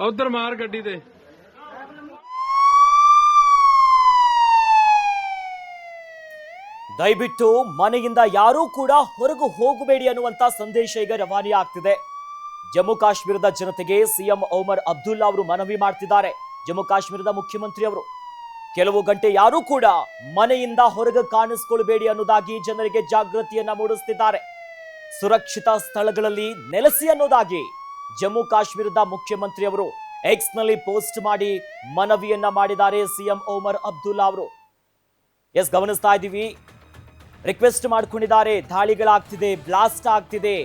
ਉਧਰ ਮਾਰ ਗੱਡੀ ਤੇ ದಯವಿಟ್ಟು ಮನೆಯಿಂದ ಯಾರೂ ಕೂಡ ಹೊರಗು ಹೋಗಬೇಡಿ ಅನ್ನುವಂತ ಸಂದೇಶ ಈಗ ರವಾನೆ ಆಗ್ತಿದೆ ಜಮ್ಮು ಕಾಶ್ಮೀರದ ಜನತೆಗೆ ಸಿಎಂ ಒಮರ್ ಅಬ್ದುಲ್ಲಾ ಅವರು ಮನವಿ ಮಾಡ್ತಿದ್ದಾರೆ ಜಮ್ಮು ಕಾಶ್ಮೀರದ ಮುಖ್ಯಮಂತ್ರಿ ಅವರು ಕೆಲವು ಗಂಟೆ ಯಾರೂ ಕೂಡ ಮನೆಯಿಂದ ಹೊರಗೆ ಕಾಣಿಸ್ಕೊಳ್ಬೇಡಿ ಅನ್ನೋದಾಗಿ ಜನರಿಗೆ ಜಾಗೃತಿಯನ್ನ ಮೂಡಿಸ್ತಿದ್ದಾರೆ ಸುರಕ್ಷಿತ ಸ್ಥಳಗಳಲ್ಲಿ ನೆಲೆಸಿ ಅನ್ನೋದಾಗಿ ಜಮ್ಮು ಕಾಶ್ಮೀರದ ಮುಖ್ಯಮಂತ್ರಿ ಅವರು ಎಕ್ಸ್ನಲ್ಲಿ ಪೋಸ್ಟ್ ಮಾಡಿ ಮನವಿಯನ್ನ ಮಾಡಿದ್ದಾರೆ ಸಿಎಂ ಓಮರ್ ಅಬ್ದುಲ್ಲಾ ಅವರು. ಎಸ್, ಗಮನಿಸ್ತಾ ಇದ್ದೀವಿ. ರಿಕ್ವೆಸ್ಟ್ ಮಾಡ್ಕೊಂಡಿದ್ದಾರೆ. ದಾಳಿಗಳಾಗ್ತಿದೆ ಬ್ಲಾಸ್ಟ್ ಆಗ್ತಿದೆ.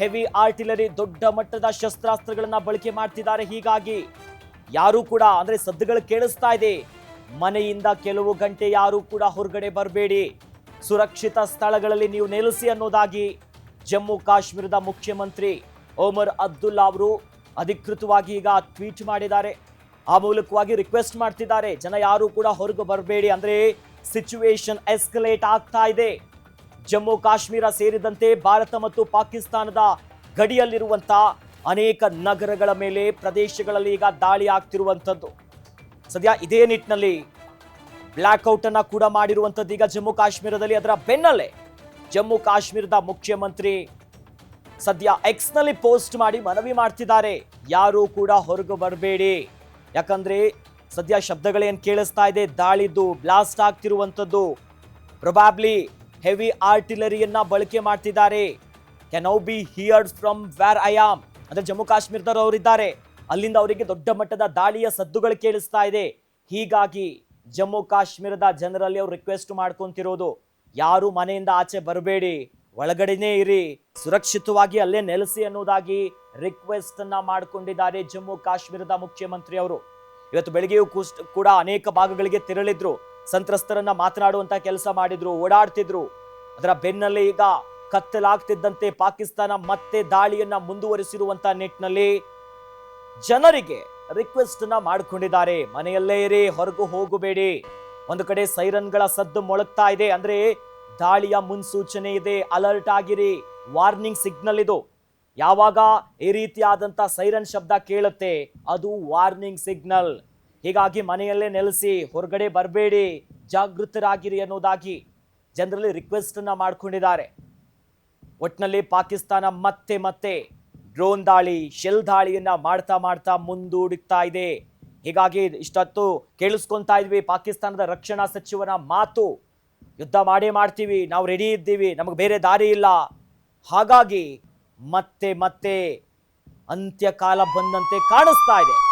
ಹೆವಿ ಆರ್ಟಿಲರಿ ದೊಡ್ಡ ಮಟ್ಟದ ಶಸ್ತ್ರಾಸ್ತ್ರಗಳನ್ನ ಬಳಕೆ ಮಾಡ್ತಿದ್ದಾರೆ. ಹೀಗಾಗಿ ಯಾರು ಕೂಡ, ಅಂದ್ರೆ ಸದ್ದುಗಳು ಕೇಳಿಸ್ತಾ ಇದೆ. ಮನೆಯಿಂದ ಕೆಲವು ಗಂಟೆ ಯಾರು ಕೂಡ ಹೊರಗಡೆ ಬರಬೇಡಿ. ಸುರಕ್ಷಿತ ಸ್ಥಳಗಳಲ್ಲಿ ನೀವು ನೆಲೆಸಿ ಅನ್ನೋದಾಗಿ ಜಮ್ಮು ಕಾಶ್ಮೀರದ ಮುಖ್ಯಮಂತ್ರಿ ಒಮರ್ ಅಬ್ದುಲ್ಲಾ ಅವರು ಅಧಿಕೃತವಾಗಿ ಈಗ ಟ್ವೀಟ್ ಮಾಡಿದ್ದಾರೆ. ಆ ಮೂಲಕವಾಗಿ ರಿಕ್ವೆಸ್ಟ್ ಮಾಡ್ತಿದ್ದಾರೆ. ಜನ ಯಾರು ಕೂಡ ಹೊರಗೆ ಬರಬೇಡಿ ಅಂದ್ರೆ ಸಿಚುವೇಶನ್ ಎಸ್ಕಲೇಟ್ ಆಗ್ತಾ ಇದೆ. ಜಮ್ಮು ಕಾಶ್ಮೀರ ಸೇರಿದಂತೆ ಭಾರತ ಮತ್ತು ಪಾಕಿಸ್ತಾನದ ಗಡಿಯಲ್ಲಿರುವಂತ ಅನೇಕ ನಗರಗಳ ಮೇಲೆ ಪ್ರದೇಶಗಳಲ್ಲಿ ಈಗ ದಾಳಿ ಆಗ್ತಿರುವಂಥದ್ದು. ಸದ್ಯ ಇದೇ ನಿಟ್ಟಿನಲ್ಲಿ ಬ್ಲ್ಯಾಕ್ಔಟ್ ಅನ್ನ ಕೂಡ ಮಾಡಿರುವಂಥದ್ದು ಈಗ ಜಮ್ಮು ಕಾಶ್ಮೀರದಲ್ಲಿ ಅದರ ಬೆನ್ನಲ್ಲೇ. ಜಮ್ಮು ಕಾಶ್ಮೀರದ ಮುಖ್ಯಮಂತ್ರಿ ಸದ್ಯ ಎಕ್ಸ್ನಲ್ಲಿ ಪೋಸ್ಟ್ ಮಾಡಿ ಮನವಿ ಮಾಡ್ತಿದ್ದಾರೆ. ಯಾರು ಕೂಡ ಹೊರಗೆ ಬರಬೇಡಿ. ಯಾಕಂದ್ರೆ ಸದ್ಯ ಶಬ್ದಗಳೇನು ಕೇಳಿಸ್ತಾ ಇದೆ ದಾಳಿದ್ದು ಬ್ಲಾಸ್ಟ್ ಆಗ್ತಿರುವಂಥದ್ದು. ಪ್ರೊಬಾಬ್ಲಿ ಹೆವಿ ಆರ್ಟಿಲರಿಯನ್ನು ಬಳಕೆ ಮಾಡ್ತಿದ್ದಾರೆ. Can now be heard from where I am ಅಂದರೆ ಜಮ್ಮು ಕಾಶ್ಮೀರದವರು ಅವರಿದ್ದಾರೆ. ಅಲ್ಲಿಂದ ಅವರಿಗೆ ದೊಡ್ಡ ಮಟ್ಟದ ದಾಳಿಯ ಸದ್ದುಗಳು ಕೇಳಿಸ್ತಾ ಇದೆ. ಹೀಗಾಗಿ ಜಮ್ಮು ಕಾಶ್ಮೀರದ ಜನರಲ್ಲಿ ಅವ್ರು ರಿಕ್ವೆಸ್ಟ್ ಮಾಡ್ಕೊಂತಿರೋದು. ಯಾರು ಮನೆಯಿಂದ ಆಚೆ ಬರಬೇಡಿ, ಒಳಗಡೆನೇ ಇರಿ, ಸುರಕ್ಷಿತವಾಗಿ ಅಲ್ಲೇ ನೆಲೆಸಿ ಅನ್ನೋದಾಗಿ ರಿಕ್ವೆಸ್ಟ್ ಅನ್ನ ಮಾಡಿಕೊಂಡಿದ್ದಾರೆ ಜಮ್ಮು ಕಾಶ್ಮೀರದ ಮುಖ್ಯಮಂತ್ರಿ ಅವರು ಇವತ್ತು ಬೆಳಗ್ಗೆಯೂ ಕೂಡ ಅನೇಕ ಭಾಗಗಳಿಗೆ ತೆರಳಿದ್ರು, ಸಂತ್ರಸ್ತರನ್ನ ಮಾತನಾಡುವಂತ ಕೆಲಸ ಮಾಡಿದ್ರು, ಓಡಾಡ್ತಿದ್ರು. ಅದರ ಬೆನ್ನಲ್ಲೇ ಈಗ ಕತ್ತಲಾಗ್ತಿದ್ದಂತೆ ಪಾಕಿಸ್ತಾನ ಮತ್ತೆ ದಾಳಿಯನ್ನ ಮುಂದುವರಿಸಿರುವಂತ ನಿಟ್ಟಿನಲ್ಲಿ ಜನರಿಗೆ ರಿಕ್ವೆಸ್ಟ್ ಅನ್ನ ಮಾಡಿಕೊಂಡಿದ್ದಾರೆ. ಮನೆಯಲ್ಲೇ ಇರಿ, ಹೊರಗು ಹೋಗಬೇಡಿ. ಒಂದು ಕಡೆ ಸೈರನ್ಗಳ ಸದ್ದು ಮೊಳಗ್ತಾ ಇದೆ. ಅಂದ್ರೆ ದಾಳಿಯ ಮುನ್ಸೂಚನೆ ಇದೆ. ಅಲರ್ಟ್ ಆಗಿರಿ. ವಾರ್ನಿಂಗ್ ಸಿಗ್ನಲ್ ಇದು. ಯಾವಾಗ ಈ ರೀತಿಯಾದಂತ ಸೈರನ್ ಶಬ್ದ ಕೇಳುತ್ತೆ? ಅದು ವಾರ್ನಿಂಗ್ ಸಿಗ್ನಲ್. ಹೀಗಾಗಿ ಮನೆಯಲ್ಲೇ ನೆಲೆಸಿ ಹೊರಗಡೆ ಬರಬೇಡಿ. ಜಾಗೃತರಾಗಿರಿ ಅನ್ನೋದಾಗಿ ಜನರಲ್ಲಿ ರಿಕ್ವೆಸ್ಟ್ ಅನ್ನ ಮಾಡ್ಕೊಂಡಿದ್ದಾರೆ. ಒಟ್ನಲ್ಲಿ ಪಾಕಿಸ್ತಾನ ಮತ್ತೆ ಮತ್ತೆ ಡ್ರೋನ್ ದಾಳಿ, ಶೆಲ್ ದಾಳಿಯನ್ನ ಮಾಡ್ತಾ ಮಾಡ್ತಾ ಮುಂದೂಡುತ್ತಾ ಇದೆ. ಹೀಗಾಗಿ ಇಷ್ಟೊತ್ತು ಕೇಳಿಸ್ಕೊತಾ ಇದ್ವಿ. ಪಾಕಿಸ್ತಾನದ ರಕ್ಷಣಾ ಸಚಿವನ ಮಾತು ಯುದ್ಧ ಮಾಡೇ ಮಾಡ್ತೀವಿ, ನಾವು ರೆಡಿ ಇದ್ದೀವಿ, ನಮಗೆ ಬೇರೆ ದಾರಿ ಇಲ್ಲ. ಹಾಗಾಗಿ ಮತ್ತೆ ಮತ್ತೆ ಅಂತ್ಯಕಾಲ ಬಂದಂತೆ ಕಾಣಿಸ್ತಾ ಇದೆ.